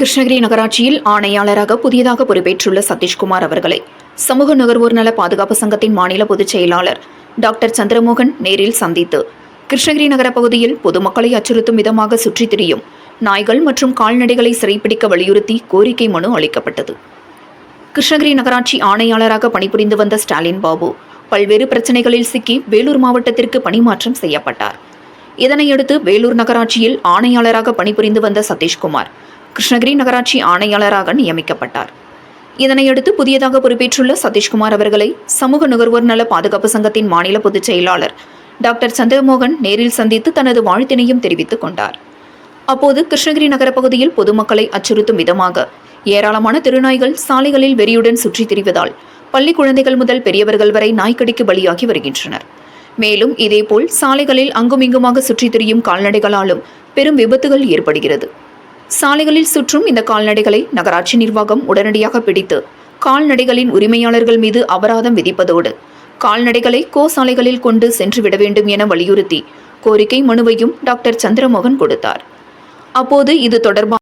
கிருஷ்ணகிரி நகராட்சியில் ஆணையாளராக புதியதாக பொறுப்பேற்றுள்ள சதீஷ்குமார் அவர்களை சமூக நுகர்வோர் நல பாதுகாப்பு சங்கத்தின் மாநில பொதுச் செயலாளர் டாக்டர் சந்திரமோகன் நேரில் சந்தித்து கிருஷ்ணகிரி நகர பகுதியில் பொதுமக்களை அச்சுறுத்தும் விதமாக சுற்றித் திரியும் நாய்கள் மற்றும் கால்நடைகளை சிறைப்பிடிக்க வலியுறுத்தி கோரிக்கை மனு அளிக்கப்பட்டது. கிருஷ்ணகிரி நகராட்சி ஆணையாளராக பணிபுரிந்து வந்த ஸ்டாலின் பாபு பல்வேறு பிரச்சனைகளில் சிக்கி வேலூர் மாவட்டத்திற்கு பணிமாற்றம் செய்யப்பட்டார். இதனையடுத்து வேலூர் நகராட்சியில் ஆணையாளராக பணிபுரிந்து வந்த சதீஷ்குமார் கிருஷ்ணகிரி நகராட்சி ஆணையாளராக நியமிக்கப்பட்டார். இதனையடுத்து புதியதாக பொறுப்பேற்றுள்ள சதீஷ்குமார் அவர்களை சமூக நுகர்வோர் நல பாதுகாப்பு சங்கத்தின் மாநில பொதுச் செயலாளர் டாக்டர் சந்திரமோகன் நேரில் சந்தித்து தனது வாழ்த்தினையும் தெரிவித்துக் கொண்டார். அப்போது கிருஷ்ணகிரி நகர பகுதியில் பொதுமக்களை அச்சுறுத்தும் விதமாக ஏராளமான திருநாய்கள் சாலைகளில் வெறியுடன் சுற்றித் திரிவதால் பள்ளி குழந்தைகள் முதல் பெரியவர்கள் வரை நாய்க்கடிக்கு பலியாகி வருகின்றனர். மேலும் இதேபோல் சாலைகளில் அங்குமிங்குமாக சுற்றித் திரியும் கால்நடைகளாலும் பெரும் விபத்துகள் ஏற்படுகிறது. சாலைகளில் சுற்றும் இந்த கால்நடைகளை நகராட்சி நிர்வாகம் உடனடியாக பிடித்து கால்நடைகளின் உரிமையாளர்கள் மீது அபராதம் விதிப்பதோடு கால்நடைகளை கோ சாலைகளில் கொண்டு சென்று விட வேண்டும் என வலியுறுத்தி கோரிக்கை மனுவையும் டாக்டர் சந்திரமோகன் கொடுத்தார். அப்போது இது தொடர்பாக